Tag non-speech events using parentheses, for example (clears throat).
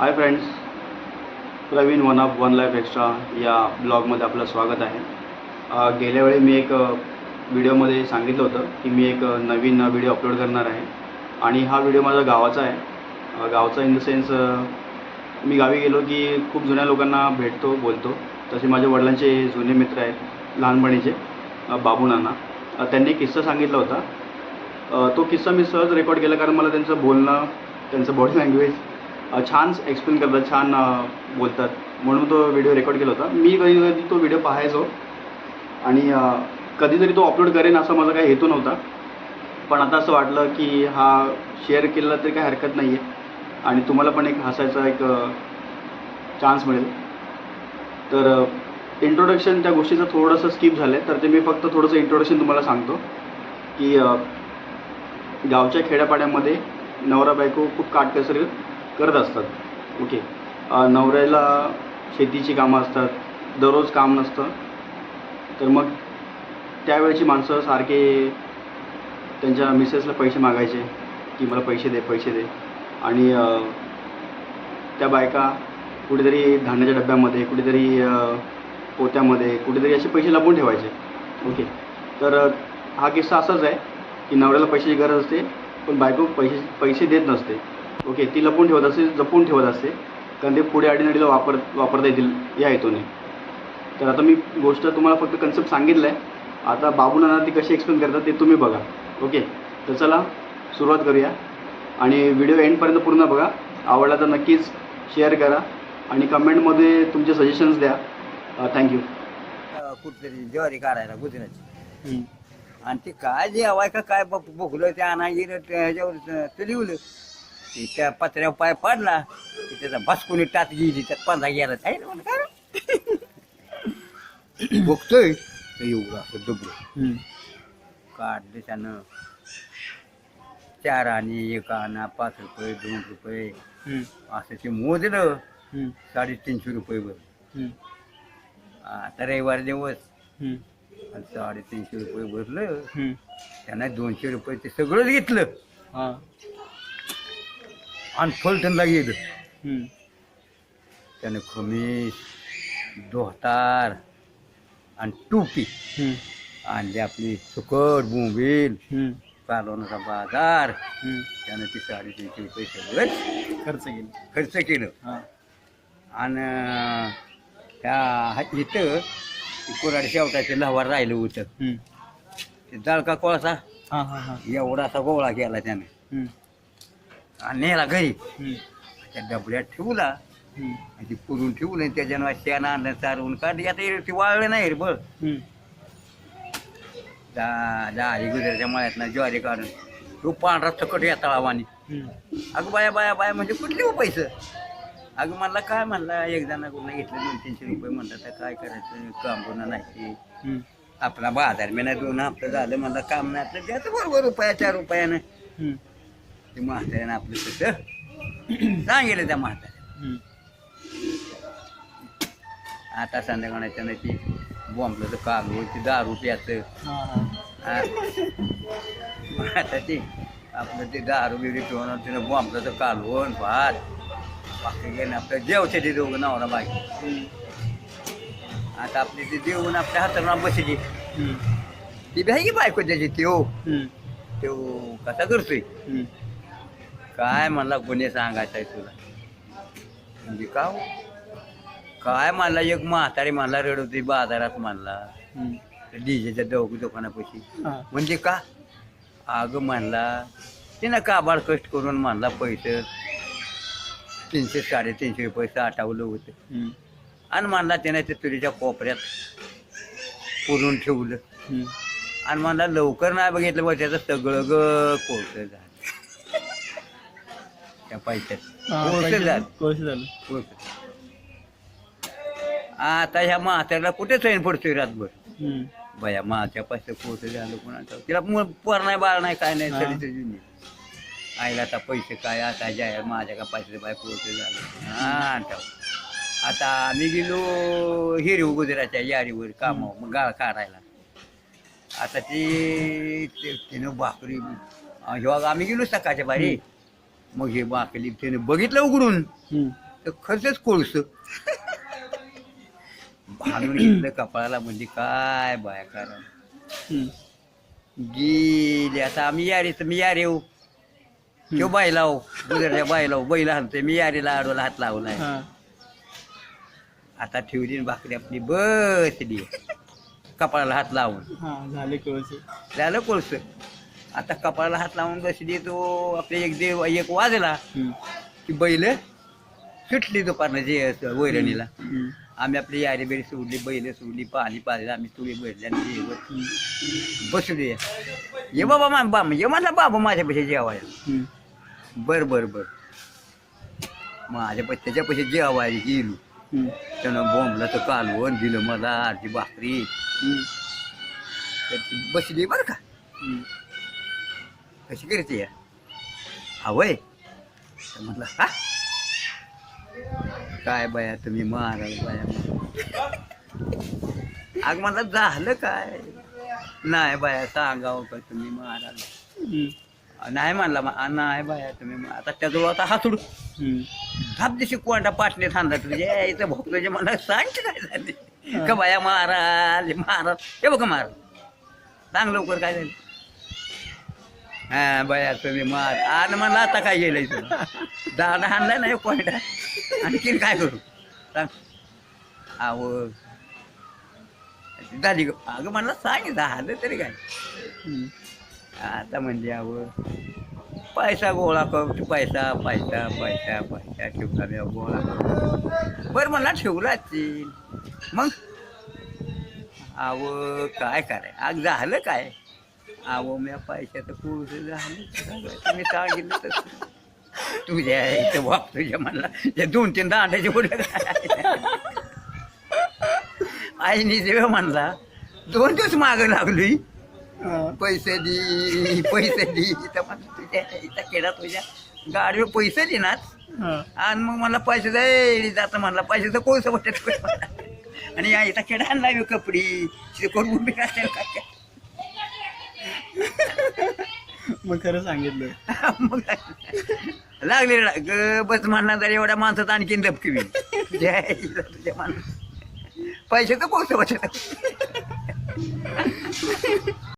Hi friends Praveen one of one life extra या ब्लॉगमध्ये आपलं स्वागत आहे. गेल्या वेळी मी एक व्हिडिओमध्ये सांगितलं होतं की मी एक नवीन व्हिडिओ अपलोड करणार आहे. आणि हा व्हिडिओ माझा गावाचा आहे. गावचा इन द सेन्स मी गावी गेलो की खूप जुन्या लोकांना भेटतो बोलतो. तसे माझ्या वडिलांचे जुने मित्र आहेत लहानपणीचे बाबू नाना त्यांनी एक किस्सा सांगितला होता. तो किस्सा मी सहज रेकॉर्ड केला कारण मला त्यांचं बोलणं त्यांचं बॉडी लँग्वेज छान एक्सप्लेन करतात छान बोलतात. म्हणून तो व्हिडिओ रेकॉर्ड केला होता. मी कधी कधी तो व्हिडिओ पाहायचो. आणि कधीतरी तो अपलोड करेन असा माझा काही हेतू नव्हता. पण आता असं वाटलं की हा शेअर केला तरी काही हरकत नाही आहे आणि तुम्हाला पण एक हसायचा एक चान्स मिळेल. तर इंट्रोडक्शन त्या गोष्टीचं थोडंसं स्किप झालं आहे तर ते मी फक्त थोडंसं इंट्रोडक्शन तुम्हाला सांगतो. की गावच्या खेड्यापाड्यामध्ये नवरा बायको खूप काटकसरी करत असतात. ओके नवऱ्याला शेतीची कामं असतात. दररोज काम नसतं. तर मग त्यावेळची माणसं सारखे त्यांच्या मिसेसला पैसे मागायचे की मला पैसे दे पैसे दे. आणि त्या बायका कुठेतरी धान्याच्या डब्यामध्ये कुठेतरी पोत्यामध्ये कुठेतरी असे पैसे लपवून ठेवायचे. ओके तर हा किस्सा असाच आहे की नवऱ्याला पैशाची गरज असते पण बायको पैसे पैसे देत नसते. ओके ती लपवून ठेवत असते जपून ठेवत असते कारण ते पुढे अडीनडीला वापर वापरता येतील या हेतूने तर आता मी गोष्ट तुम्हाला फक्त कन्सेप्ट सांगितलं आहे आता बाबू नाना ती कशी एक्सप्लेन करतात ते तुम्ही बघा. ओके तर चला सुरुवात करूया. आणि व्हिडिओ एंडपर्यंत पूर्ण बघा. आवडला तर नक्कीच शेअर करा. आणि कमेंटमध्ये तुमचे सजेशन्स द्या. थँक्यू कुठतरी ज्वारी काढायला गुजराची आणि ते काय जेवाय का काय बघ- बघलं त्या आणा गेलं त्या ह्याच्यावर ते लिवलं ते त्या पत्र्यावर पाय पडला की त्याचा बसकुनी टात गेली त्यात पंधरा गेला आहे ना म्हणलं, काय? (coughs) बघतोय. तर एवढं असं डबलं काढलं त्यानं. चार आणि एक आणा पाच रुपये दोन रुपये. असं ते मोजलं. साडेतीनशे रुपये वर आता रविवार दिवस. आणि साडेतीनशे रुपये भरलं. त्यांना दोनशे रुपये ते सगळंच घेतलं. आणि फलटणला गेलं त्यानं खमीस धोतार आणि टोपी आणली आपली सुकट बोंबील कालवणाचा बाजार. त्यानं ते साडेतीनशे रुपये सगळं खर्च केली. खर्च केलं. आणि त्या हा- इथं कोराड शेवटाचे लहवार राहिलं होतं. ते जाळका कोळसा एवढासा गोळा केला त्याने. आणि नेला घरी. त्या डबड्यात ठेवला. आणि ती पुरून आणि त्याच्यानं शेण आणलं चारवून काढली. आता हे ते वाळलं नाही रे बळ जा जा आई गुजराच्या मळ्यात ज्वारी काढून. तो पांढरा सकट येता वाणी अगं बाया बाया बाया म्हणजे कुठले हो पैसे? अगं म्हणला काय म्हणला एक जणाकडून घेतलं दोन तीनशे रुपये म्हणलं तर काय करायचं? काम पुन्हा नाही. आपला बाजार महिना दोन हप्ता झालं म्हणलं काम नाही आपलं द्यायचं बरोबर रुपया चार रुपयानं. ते म्हाताऱ्यानं आपलं तसं सांगितलं त्या म्हाताऱ्या आता संध्याकाळच्या ती बॉम्बलं तर कागद ते दारू प्याचं. आता ते आपलं ते दारू बिरू पिऊन तिनं बॉम्बलं कालवण भात बाकी गेलं आपलं जेवते ते दोघं नवरा बाकी आता आपली ते देऊन आपल्या हाताला बसली. ती बी आहे की बायको त्याची? त्यो. त्यो कसा करतोय? काय म्हणला गुन्हे सांगायचा आहे तुला? म्हणजे का हो? काय म्हणला एक म्हातारी म्हणला रडवते बाजारात म्हणला. डीजेच्या दौक दुकानापाशी. म्हणजे का? अगं म्हणला तिनं काबाड कष्ट करून म्हणला पैसे? तीनशे साडेतीनशे रुपये साठवलं होतं. आणि म्हणला त्याने ते तुरीच्या कोपऱ्यात पुरून ठेवलं. आणि म्हणला लवकर नाही बघितलं बघ त्याचं सगळं ग कोळसं झालं. त्या पैशात कोळसं झालं. आता ह्या म्हाताऱ्याला कुठे चैन पडतोय रातभर? बया माझ्या पैसे कोळसं झालं कोणाचं? तिला पोर नाही बाळ नाही काय नाही तरी ते जुनी. आईला आता पैसे काय आता जाय माझ्या का पैसे बाय कोळसं झालं. हा. आता आम्ही गेलो हिरव गुजराच्या यारीवर कामावर मग गाळ काढायला. आता ती तिनं भाकरी आम्ही गेलो सकाळच्या बारी. मग हे भाकरी तिने बघितलं उघडून. तर खरंच कोळस. भांडून घेतलं (clears throat) कपाळाला म्हणजे काय बाया कारण. गेली आता आम्ही यारी तर मी यारी येऊ किंवा बाई लाव गुजरच्या बाई लाव बैल हाणतोय मी यारीला आडवला हात लावलाय. हा. आता ठेवली भाकरी आपली बसली. कपाळाला हात लावून. हा झाले कळस. झालं कोळस. आता कपाळाला हात लावून बसली तो आपले एक देव एक वाजला की बैल सुटली दुपारनं जे वैरणीला. आम्ही आपली यारी बेरी सोडली बैल सोडली पाणी पाजलं आम्ही तुळी आणि जेवत बसली. ये बाबा मा बा ये म्हणला बाबा माझ्यापाशी जेवायला. बर बर बर. माझ्या पैसे त्याच्या पैसे जेवायला गेलो. त्यानं बोंबला तर कालवण दिलं मला अर्धी भाकरी. बसली बरं का. कशी करते हवय तर म्हटलं हा? काय बाया तुम्ही महाराज बाया? अग मला झालं काय? नाही बाया सांगावं का तुम्ही महाराज? नाही म्हणला नाही बाया तुम्ही आता त्याजवळ आता हातुड धाप दिशी कोणता पाटणे थांबला तुझ्या इथं भोकल्याचे मला सांग काय झाले? का बाया महाराज महाराज हे बघा महाराज सांग लवकर काय झालं? हा बया तुम्ही मार. आणि मला आता काय गेलंय तुला दादा आणलाय ना एक पॉईंट आणखीन काय करू? सांग. आव झाली ग अगं मला सांग झालं तरी काय? आता म्हणजे अव पैसा गोळा कर पैसा पैसा पैसा पैसा ठेवला मी गोळा कर. बरं मला ठेवलाच मग? आव काय कराय आग झालं काय? अहो मी पैशाचं पुरुष झालं. तुम्ही सांगितलं तसं. तुझ्या इथं बाप तुझ्या म्हणला त्या दोन तीन दांड्याचे पुढे आईने जेव्हा म्हणला दोन दिवस मागं लागलोय पैसे दे पैसे दे. तर म्हणलं तुझ्या इथं केला तुझ्या. गाडीवर पैसे देणार आणि मग मला पैसे जाईल जातं म्हणला पैसे तर कोळसं वाटत आणि या इथं खेळा आणला मी कपडी. कोण उभी काय. मग खरं सांगितलं (laughs) मग लागले ग बस म्हणणार तर एवढ्या माणसात आणखीन दबकी मी. तुझ्या पैसे तर कोळसं